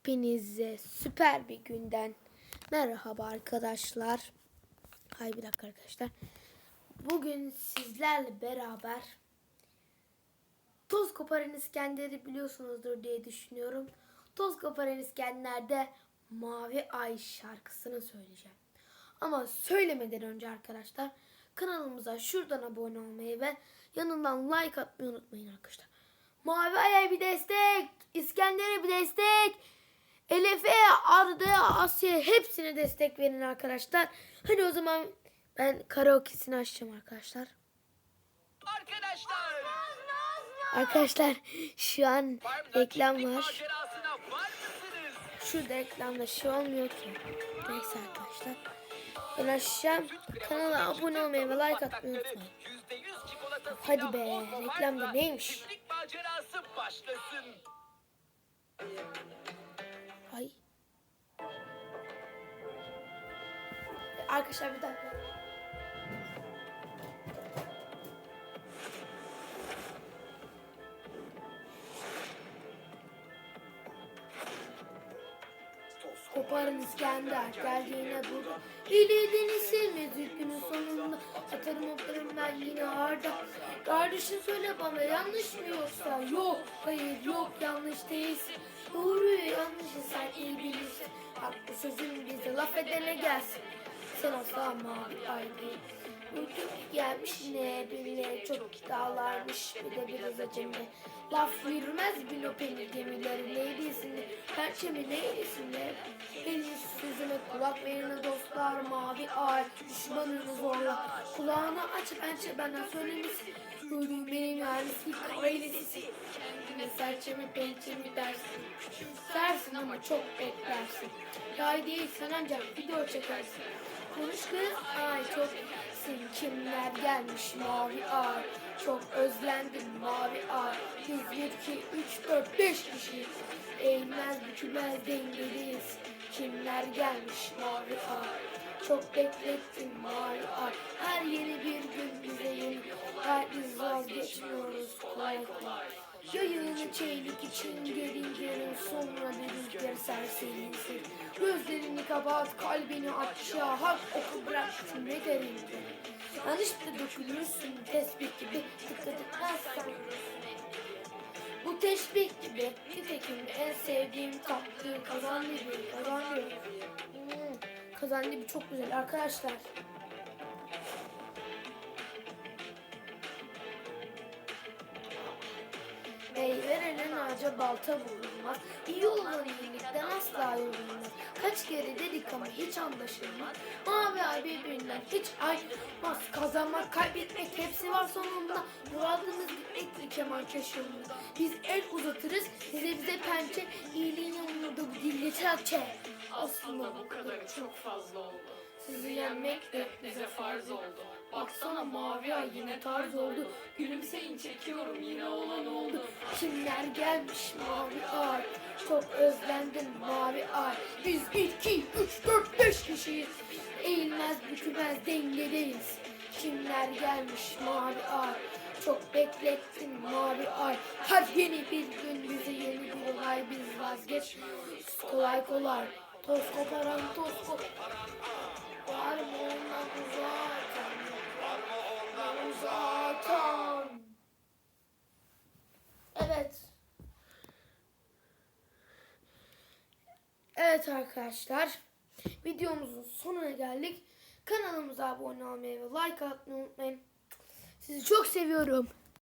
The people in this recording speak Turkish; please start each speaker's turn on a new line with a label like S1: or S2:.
S1: Hepinize süper bir günden merhaba arkadaşlar. Hay bir dakika arkadaşlar. Bugün sizlerle beraber Toz Koparan İskender'i biliyorsunuzdur diye düşünüyorum. Toz Koparan İskender'de Mavi Ay şarkısını söyleyeceğim. Ama söylemeden önce arkadaşlar kanalımıza şuradan abone olmayı ve yanından like atmayı unutmayın arkadaşlar. Mavi Ay'a bir destek, İskender'e bir destek, Elif'e, Arda'ya, Asya'ya hepsine destek verin arkadaşlar. Hadi o zaman ben karaoke'sini açacağım arkadaşlar.
S2: Arkadaşlar,
S1: Arkadaşlar şu an reklam var. Şu reklamda şey olmuyor ki. Neyse arkadaşlar. Ben açacağım. Kanala abone olmayı ve like atmayı unutmayın.
S2: %100 çikolatasıyla
S1: Hadi be, reklamda neymiş?
S2: Macerası başlasın.
S1: Arkadaşlar bir dakika. Koparın İskender geldiğine burada. İlidini silmez günün sonunda. Atarım atarım ben yine arda. Kardeşim söyle bana yanlış mı yoksa? Yok hayır yok yanlış değilsin. Doğruyu yanlışı sen iyi bilirsin. Bak bu sözün bize laf edene gelsin. Sen mavi ay değil. Uyduk gelmiş ne bile çok dağlarmış bir de biraz acemi. Laf yürümez bilopeli gemileri neylisinde perçemi neylisinde. Benim sözüme kulak verin dostlar mavi ay düşmanını zorla. Kulağını aç bence bana söylemesin. Duydum benim yani ilk ailesi. Kendine serçemi pençemi dersin. Dersin ama çok beklersin. Yay değilsen ancak video çekersin. Konuş kız ay çok iyisin kimler gelmiş? Mavi ay Çok özlendim. Mavi ay Biz bir iki üç dört beş kişi Eğilmez bükülmez dengeliyiz. Kimler gelmiş? Mavi ay Çok beklettim. Mavi ay Her yeni bir gün bize yeni. Ay biz vazgeçmiyoruz kolay kolay Yayını çeylik için gelin gelin sonra bir rüzgar serselinsin Gözlerini kapat kalbini ya hak oku bıraksın ne derin derin Yanlış da dökülürsün tesbih gibi dikkat etmezsen Bu teşbih gibi nitekim en sevdiğim tatlı kazan gibi kazan gibi hmm, gibi çok güzel. Arkadaşlar Meyvelerin ağaca balta vurulmaz. İyi olan iyilikten asla yorulmaz. Kaç kere dedik ama hiç anlaşılmaz. Mavi ay birbirinden hiç ayrılmaz. Kazanmak, kaybetmek hepsi var sonunda. Muradımız bitmektir keman kaşığında. Biz el uzatırız, size bize pençe. İyiliğin yolunda bu dille çelçe.
S3: Aslında bu kadar çok fazla oldu.
S1: Sizi yenmek de
S3: Bize farz oldu. Baksana mavi ay yine tarz oldu. Gülümseyin çekiyorum yine olan oldu.
S1: Kimler gelmiş mavi ay? Çok özlendim mavi ay. Biz iki, üç, dört, beş kişiyiz. Eğilmez bükülmez dengedeyiz Kimler gelmiş mavi ay? Çok beklettin mavi ay. Her yeni bir gün bize yeni bir olay Biz vazgeç. Kolay kolay. Toz koparan toz koparan Var mı ondan mı uzaktan Evet. Evet arkadaşlar. Videomuzun sonuna geldik. Kanalımıza abone olmayı ve like atmayı unutmayın. Sizi çok seviyorum.